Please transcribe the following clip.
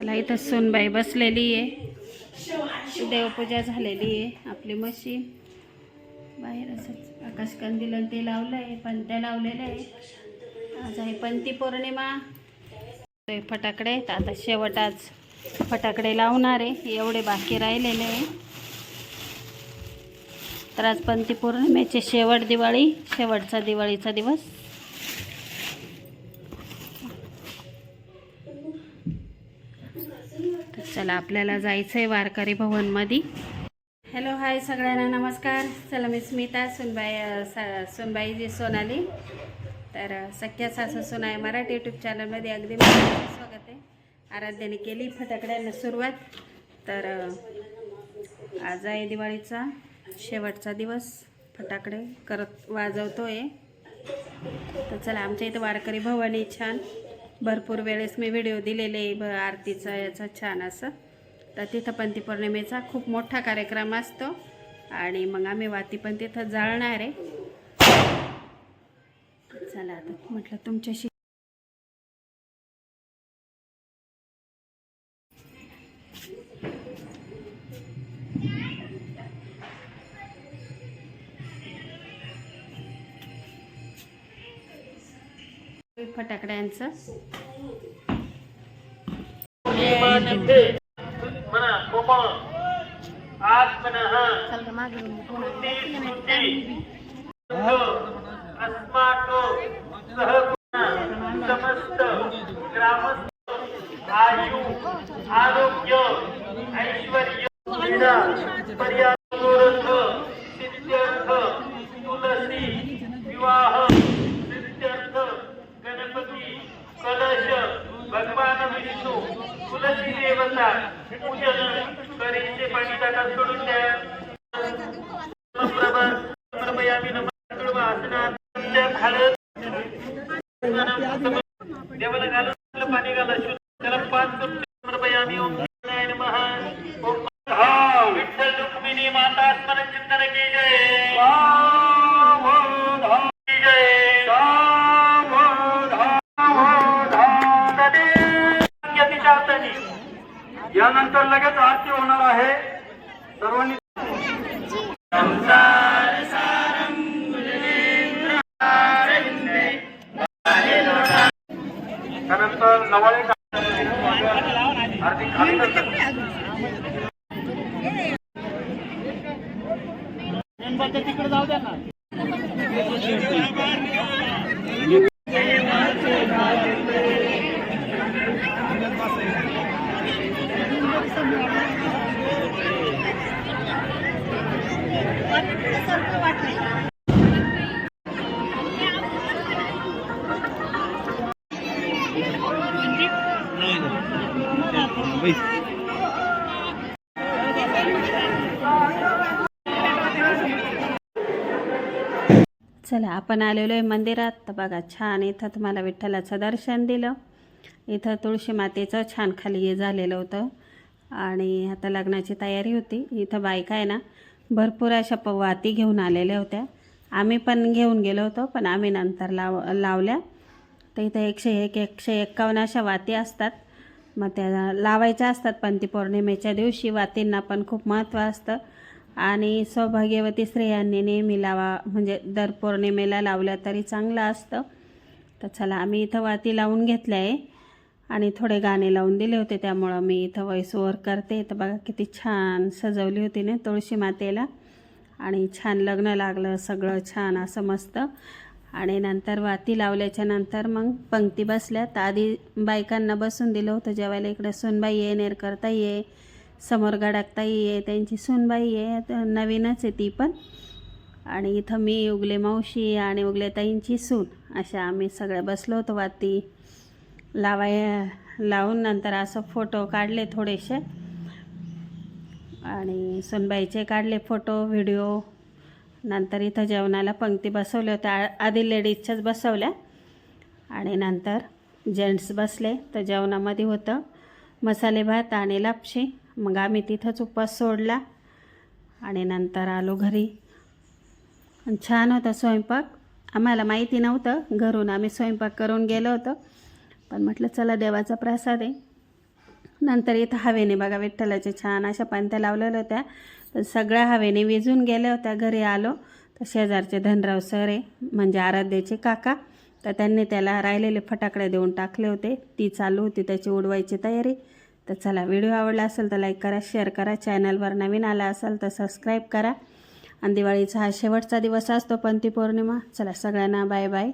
मला इथं सोनबाई बसलेली आहे. देवपूजा झालेली आहे आपली मशीन बाहेर असंच आकाशकंदील ते लावलं आहे पंत्या लावलेल्या आहे आज आहे पंती पौर्णिमा. ते फटाकडे आहेत. आता शेवट आज फटाकडे लावणार आहे. एवढे बाकी राहिलेले आहे. तर आज पंती पौर्णिमेचे शेवट दिवाळी शेवटचा दिवाळीचा दिवस. तर चला आपल्याला जायचं आहे वारकरी भवनमध्ये. हॅलो हाय सगळ्यांना नमस्कार. चला मी स्मिता सुनबाई सा सुनबाईजी सुनबाई जी सोनाली. तर सख्या सासू सुनाय मराठी यूट्यूब चॅनलमध्ये अगदी स्वागत आहे. आराध्याने केली फटाकड्यांना सुरुवात. तर आज आहे दिवाळीचा शेवटचा दिवस. फटाकडे करत वाजवतो आहे तर चला आमच्या इथं वारकरी भवानी छान. भरपूर वेळेस मी व्हिडिओ दिलेले ब आरतीचा याचा छान असं. तर तिथं पण ती पौर्णिमेचा खूप मोठा कार्यक्रम असतो. आणि मग आम्ही वाती पण तिथं जाळणार आहे. चला आता म्हटलं तुमच्याशी फटाकड्यांचं. सह समस्त ग्रामस्थ आयु आरोग्य ऐश्वर पर्याय तुलसी पूजन करीचे पाणी ताटात सोडून द्या. प्रभा प्रभयामी नमः आसनात. हळद देवाला घालून त्यानंतर नवाळे हार्दिक खाली तिकडे जाऊ द्या ना चला आपण आलेलो आहे मंदिरात. तर बघा छान इथं तुम्हाला विठ्ठलाचं दर्शन दिलं. इथं तुळशी मातेचं छान खाली हे झालेलं होतं. आणि आता लग्नाची तयारी होती. इथं बायका आहे ना भरपूर अशा प वाती घेऊन आलेल्या होत्या. आम्ही पण घेऊन गेलो होतो पण आम्ही नंतर लाव लावल्या. तर इथं एकशे एक एकशे एक्कावन्न अशा वाती असतात. मग त्या लावायच्या असतात पण ती पौर्णिमेच्या दिवशी वातींना पण खूप महत्त्व असतं. आणि सौभाग्यवती स्त्रियांनी नेहमी लावा म्हणजे दर पौर्णिमेला लावल्या तरी चांगलं असतं. तर चला आम्ही इथं वाती लावून घेतल्या आहे. आणि थोडे गाणे लावून दिले होते त्यामुळं मी इथं वॉइस ओव्हर करते. तर बघा किती छान सजवली होती ना तुळशी मातेला. आणि छान लग्न लागलं सगळं छान असं मस्त. आणि नंतर वाती लावल्याच्या नंतर मग पंक्ती बसल्या तर आधी बायकांना बसून दिलं होतं जेवायला इकडे सुनबाई आहे नेरकरताई ये समोर गडाकताई आहे त्यांची सुनबाई आहे नवीनच आहे ती पण. आणि इथं मी उगले मावशी आणि उगले ताईंची सून अशा आम्ही सगळ्या बसलो होतो वाती लावाय लावून नंतर असं फोटो काढले थोडेसे. आणि सुनबाईचे काढले फोटो व्हिडिओ. नंतर इथं जेवणाला पंक्ती बसवल्या होत्या आ- आधी लेडीजच्याच बसवल्या. आणि नंतर जेंट्स बसले. तर जेवणामध्ये होतं मसाले भात आणि लापशी. मग आम्ही तिथंच उपवास सोडला. आणि नंतर आलो घरी. छान होता स्वयंपाक. आम्हाला माहिती नव्हतं. घरून आम्ही स्वयंपाक करून गेलो होतो. पण म्हटलं चला देवाचा प्रसाद आहे. नंतर इथं हवेने बघा विठ्ठलाच्या छान अशा पंत्या लावलेल्या होत्या. सगळ्या हवेने विजून गेल्या होत्या घरी आलो. तर शेजारचे धनराव सर आहे म्हणजे आराध्याचे काका. तर त्यांनी त्याला राहिलेले फटाकडे देऊन टाकले होते. ती चालू होती त्याची उडवायची तयारी. तर चला व्हिडिओ आवडला असेल तर लाईक करा शेअर करा. चॅनलवर नवीन आला असाल तर सबस्क्राईब करा. आणि दिवाळीचा हा शेवटचा दिवस असतो पंती पौर्णिमा. चला सगळ्यांना बाय बाय